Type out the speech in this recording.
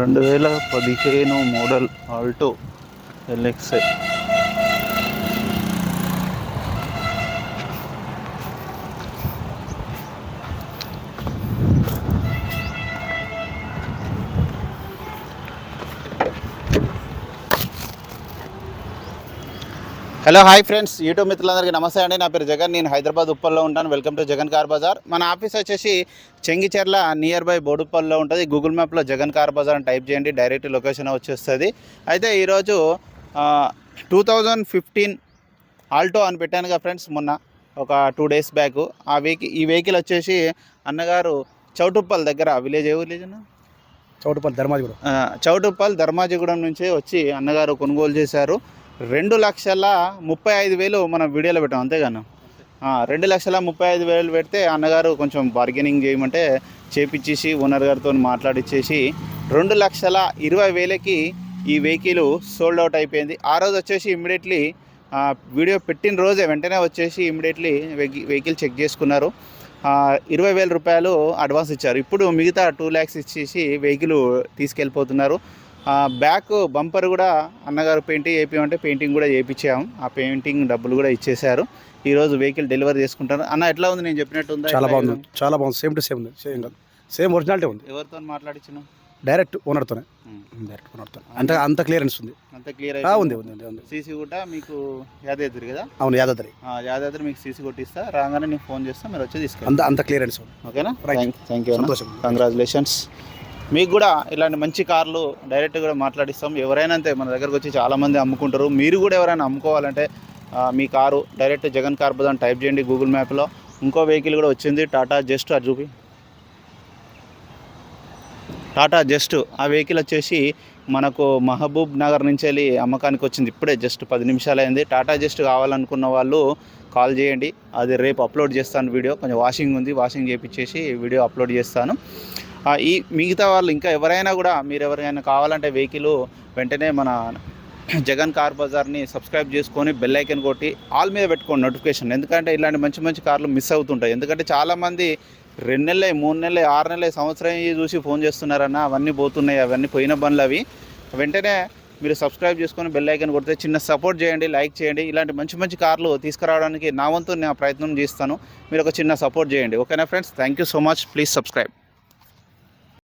రెండు వేల పదిహేను model Alto LXI hello hi friends. YouTube మిత్రులందరికీ నమస్తే అండి. నా పేరు జగన్. నేను హైదరాబాద్ ఉప్పల్లో ఉంటాను. Welcome to Jagan car bazaar. మన ఆఫీస్ వచ్చేసి చెంగిచెర్ల నియర్ బై బోడుప్పల్లో ఉంటుంది. గూగుల్ మ్యాప్లో జగన్ కార్ బజార్ అని టైప్ చేయండి. డైరెక్ట్ లొకేషన్ వచ్చేస్తుంది. అయితే ఈరోజు టూ థౌజండ్ ఫిఫ్టీన్ ఆల్టో అని పెట్టాను కదా ఫ్రెండ్స్ మొన్న ఒక టూ డేస్ బ్యాక్ ఆ వెహికల్ ఈ వెహికల్ వచ్చేసి అన్నగారు చౌటుప్పల్ దగ్గర విలేజ్ ఏ విలేజ్ అన్న? చౌటుపల్లి ధర్మాజిగూడ. చౌటుప్పల్ ధర్మాజిగూడెం నుంచి వచ్చి అన్నగారు కొనుగోలు చేశారు. రెండు లక్షల ముప్పై ఐదు వేలు మనం వీడియోలో పెట్టాం అంతేగాను రెండు లక్షల ముప్పై ఐదు వేలు పెడితే అన్నగారు కొంచెం బార్గెనింగ్ చేయమంటే చేపిచ్చేసి ఓనర్ గారితో మాట్లాడిచ్చేసి రెండు లక్షల ఇరవై వేలకి ఈ వెహికల్ సోల్డ్ అవుట్ అయిపోయింది. ఆ రోజు వచ్చేసి ఇమ్మీడియట్లీ వీడియో పెట్టిన రోజే వెంటనే వచ్చేసి ఇమ్మీడియట్లీ వెహికల్ చెక్ చేసుకున్నారు. ఇరవై వేల రూపాయలు అడ్వాన్స్ ఇచ్చారు. ఇప్పుడు మిగతా టూ ల్యాక్స్ ఇచ్చేసి వెహికల్ తీసుకెళ్ళిపోతున్నారు. బ్యాక్ బంపర్ కూడా అన్నగారు పెయింటింగ్ చేయించమంటే పెయింటింగ్ కూడా చేయించాము ఆ పెయింటింగ్ డబ్బులు కూడా ఇచ్చేశారు. ఈరోజు వెహికల్ డెలివరీ చేసుకుంటారు. అన్న ఎట్లా ఉంది? నేను చెప్పినట్టు ఉందా చాలా బాగుంది? చాలా బాగుంది. సేమ్ టు సేమ్ ఉంది. సేమ్ కాదు. సేమ్ ఒరిజినాలిటీ ఉంది. ఎవరితో మాట్లాడించిన డైరెక్ట్ ఓనర్తోనే. డైరెక్ట్ ఓనర్తో అంత అంత క్లియరెన్స్ ఉంది. అంత క్లియర్ ఉంది ఉంది ఉంది ఉంది. సీసీ కూడా మీకు యాదాద్రి కదా? అవును యాదాద్రి ఆ, యాదాద్రి మీకు సీసీ కొట్టిస్తా. రాగానే నేను ఫోన్ చేస్తా. మీరు వచ్చి తీసుకెళ్ళి అంత అంత క్లియరెన్స్ ఉంది. ఓకేనా. థ్యాంక్ యూ సంతోషం. కంగ్రాచులేషన్స్ మీకు కూడా ఇలాంటి మంచి కార్లు డైరెక్ట్ కూడా మాట్లాడిస్తాం. ఎవరైనా అంతే మన దగ్గరకు వచ్చి చాలామంది అమ్ముకుంటారు. మీరు కూడా ఎవరైనా అమ్ముకోవాలంటే మీ car direct Jagan car bazaar type చేయండి గూగుల్ మ్యాప్లో ఇంకో వెహికల్ కూడా వచ్చింది టాటా జస్ట్ అది చూపి. టాటా జస్ట్ ఆ వెహికల్ వచ్చేసి మనకు మహబూబ్ నగర్ నుంచి వెళ్ళి అమ్మకానికి వచ్చింది. ఇప్పుడే జస్ట్ పది నిమిషాలు అయింది. టాటా జస్ట్ కావాలనుకున్న వాళ్ళు కాల్ చేయండి. అది రేపు అప్లోడ్ చేస్తాను వీడియో కొంచెం వాషింగ్ ఉంది వాషింగ్ చేయించేసి వీడియో అప్లోడ్ చేస్తాను. ఈ మిగతా వాళ్ళు ఇంకా ఎవరైనా కూడా మీరు ఎవరికైనా కావాలంటే వెహికల్ వెంటనే మన జగన్ కార్ బజార్ని సబ్స్క్రైబ్ చేసుకొని బెల్ ఐకన్ కొట్టి ఆల్ మీద పెట్టుకోండి నోటిఫికేషన్. ఎందుకంటే ఇలాంటి మంచి మంచి కార్లు మిస్ అవుతుంటాయి. ఎందుకంటే చాలామంది రెండు నెలలే మూడు నెలలే ఆరు నెలలే సంవత్సరం చూసి ఫోన్ చేస్తున్నారన్న అవన్నీ పోతున్నాయి. అవన్నీ పోయిన బండ్లు అవి. వెంటనే మీరు సబ్స్క్రైబ్ చేసుకొని బెల్ ఐకన్ కొడితే చిన్న సపోర్ట్ చేయండి లైక్ చేయండి. ఇలాంటి మంచి మంచి కార్లు తీసుకురావడానికి నా వంతు నేను ప్రయత్నం చేస్తాను. మీరు ఒక చిన్న సపోర్ట్ చేయండి. ఓకేనా friends? Thank you so much. Please subscribe.